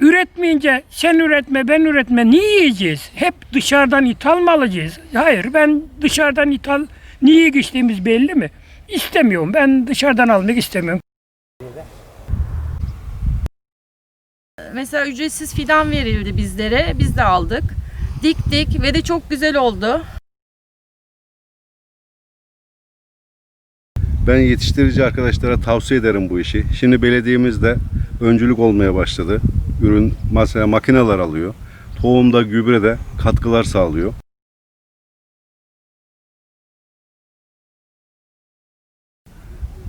Üretmeyince sen üretme ben üretme niye yiyeceğiz? Hep dışarıdan ithal mı alacağız? Hayır ben dışarıdan ithal niye geçtiğimiz belli mi? İstemiyorum ben dışarıdan almak istemiyorum. Mesela ücretsiz fidan verildi bizlere. Biz de aldık. Diktik ve de çok güzel oldu. Ben yetiştirici arkadaşlara tavsiye ederim bu işi. Şimdi belediyemiz de öncülük olmaya başladı. Ürün mesela makineler alıyor. Tohumda, gübrede katkılar sağlıyor.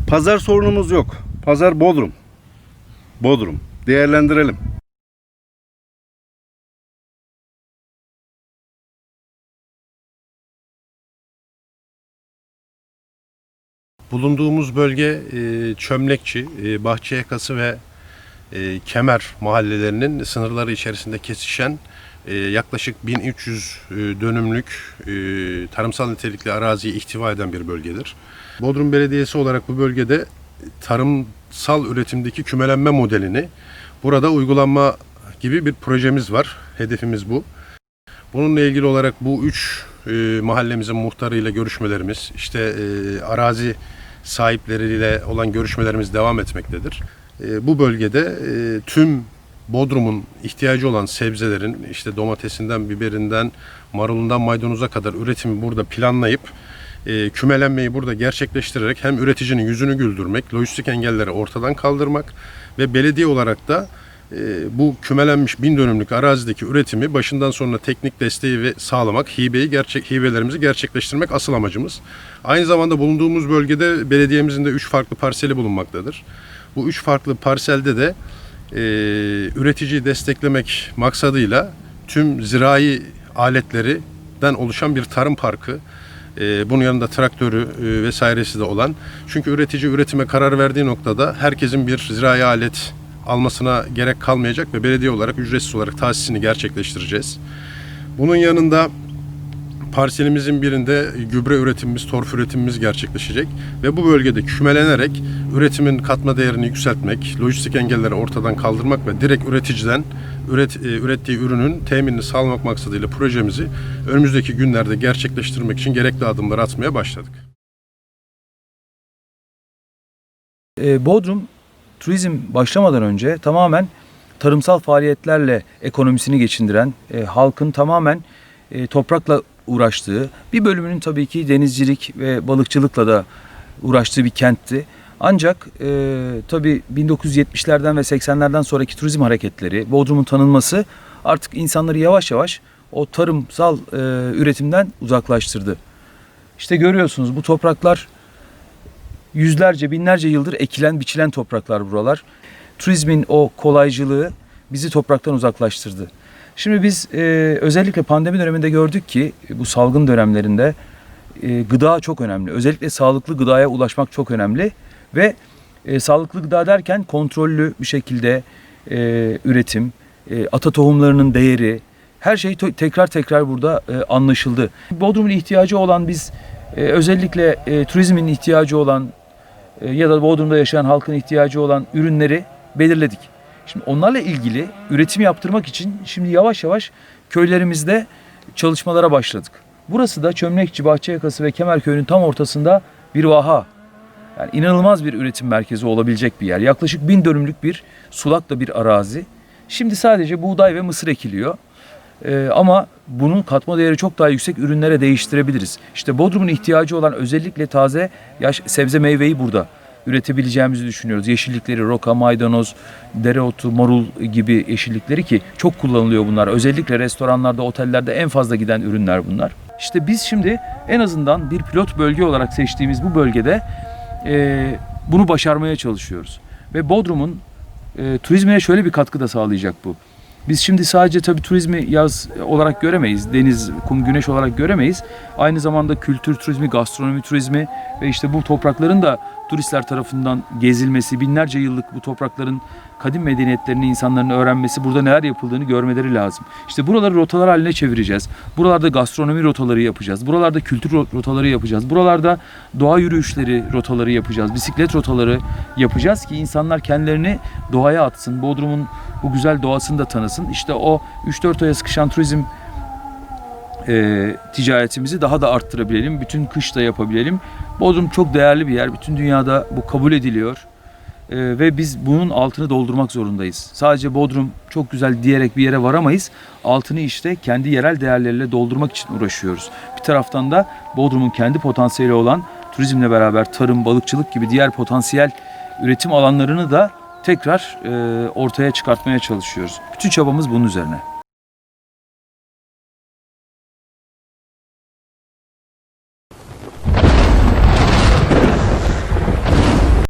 Pazar sorunumuz yok. Pazar Bodrum. Bodrum. Değerlendirelim. Bulunduğumuz bölge e, Çömlekçi, e, Bahçe Yakası ve e, Kemer mahallelerinin sınırları içerisinde kesişen e, yaklaşık 1300 e, dönümlük e, tarımsal nitelikli araziyi ihtiva eden bir bölgedir. Bodrum Belediyesi olarak bu bölgede tarımsal üretimdeki kümelenme modelini burada uygulanma gibi bir projemiz var. Hedefimiz bu. Bununla ilgili olarak bu üç e, mahallemizin muhtarıyla görüşmelerimiz, işte e, arazi sahipleriyle olan görüşmelerimiz devam etmektedir. E, bu bölgede e, tüm Bodrum'un ihtiyacı olan sebzelerin, işte domatesinden, biberinden, marulundan, maydanoza kadar üretimi burada planlayıp e, kümelenmeyi burada gerçekleştirerek hem üreticinin yüzünü güldürmek, lojistik engelleri ortadan kaldırmak ve belediye olarak da e, bu kümelenmiş bin dönümlük arazideki üretimi başından sonuna teknik desteği ve sağlamak, hibeyi gerçek hibelerimizi gerçekleştirmek asıl amacımız. Aynı zamanda bulunduğumuz bölgede belediyemizin de üç farklı parseli bulunmaktadır. Bu üç farklı parselde de e, üreticiyi desteklemek maksadıyla tüm zirai aletlerinden oluşan bir tarım parkı, e, bunun yanında traktörü e, vesairesi de olan. Çünkü üretici üretime karar verdiği noktada herkesin bir zirai alet almasına gerek kalmayacak ve belediye olarak ücretsiz olarak tahsisini gerçekleştireceğiz. Bunun yanında parselimizin birinde gübre üretimimiz, torf üretimimiz gerçekleşecek ve bu bölgede kümelenerek üretimin katma değerini yükseltmek, lojistik engelleri ortadan kaldırmak ve direkt üreticiden üret, e, ürettiği ürünün teminini sağlamak maksadıyla projemizi önümüzdeki günlerde gerçekleştirmek için gerekli adımları atmaya başladık. E, Bodrum turizm başlamadan önce tamamen tarımsal faaliyetlerle ekonomisini geçindiren, e, halkın tamamen e, toprakla uğraştığı, bir bölümünün tabii ki denizcilik ve balıkçılıkla da uğraştığı bir kentti. Ancak e, tabii 1970'lerden ve 80'lerden sonraki turizm hareketleri, Bodrum'un tanınması artık insanları yavaş yavaş o tarımsal e, üretimden uzaklaştırdı. İşte görüyorsunuz bu topraklar yüzlerce, binlerce yıldır ekilen, biçilen topraklar buralar. Turizmin o kolaycılığı bizi topraktan uzaklaştırdı. Şimdi biz e, özellikle pandemi döneminde gördük ki bu salgın dönemlerinde e, gıda çok önemli. Özellikle sağlıklı gıdaya ulaşmak çok önemli ve e, sağlıklı gıda derken kontrollü bir şekilde e, üretim, e, ata tohumlarının değeri, her şey tekrar tekrar burada e, anlaşıldı. Bodrum'un ihtiyacı olan biz e, özellikle e, turizmin ihtiyacı olan e, ya da Bodrum'da yaşayan halkın ihtiyacı olan ürünleri belirledik. Şimdi onlarla ilgili üretim yaptırmak için şimdi yavaş yavaş köylerimizde çalışmalara başladık. Burası da Çömlekçi, Bahçeyakası ve Kemerköy'ün tam ortasında bir vaha. Yani inanılmaz bir üretim merkezi olabilecek bir yer. Yaklaşık bin dönümlük bir sulakla bir arazi. Şimdi sadece buğday ve mısır ekiliyor. Ee, ama bunun katma değeri çok daha yüksek ürünlere değiştirebiliriz. İşte Bodrum'un ihtiyacı olan özellikle taze yaş sebze meyveyi burada üretebileceğimizi düşünüyoruz. Yeşillikleri, roka, maydanoz, dereotu, marul gibi yeşillikleri ki çok kullanılıyor bunlar. Özellikle restoranlarda, otellerde en fazla giden ürünler bunlar. İşte biz şimdi en azından bir pilot bölge olarak seçtiğimiz bu bölgede e, bunu başarmaya çalışıyoruz. Ve Bodrum'un e, turizmine şöyle bir katkı da sağlayacak bu. Biz şimdi sadece tabii turizmi yaz olarak göremeyiz. Deniz, kum, güneş olarak göremeyiz. Aynı zamanda kültür turizmi, gastronomi turizmi ve işte bu toprakların da turistler tarafından gezilmesi, binlerce yıllık bu toprakların kadim medeniyetlerini insanların öğrenmesi, burada neler yapıldığını görmeleri lazım. İşte buraları rotalar haline çevireceğiz. Buralarda gastronomi rotaları yapacağız. Buralarda kültür ro- rotaları yapacağız. Buralarda doğa yürüyüşleri rotaları yapacağız. Bisiklet rotaları yapacağız ki insanlar kendilerini doğaya atsın. Bodrum'un bu güzel doğasını da tanısın. İşte o 3-4 aya sıkışan turizm e, ticaretimizi daha da arttırabilelim. Bütün kış da yapabilelim. Bodrum çok değerli bir yer. Bütün dünyada bu kabul ediliyor. E, ve biz bunun altını doldurmak zorundayız. Sadece Bodrum çok güzel diyerek bir yere varamayız. Altını işte kendi yerel değerleriyle doldurmak için uğraşıyoruz. Bir taraftan da Bodrum'un kendi potansiyeli olan turizmle beraber tarım, balıkçılık gibi diğer potansiyel üretim alanlarını da tekrar e, ortaya çıkartmaya çalışıyoruz. Bütün çabamız bunun üzerine.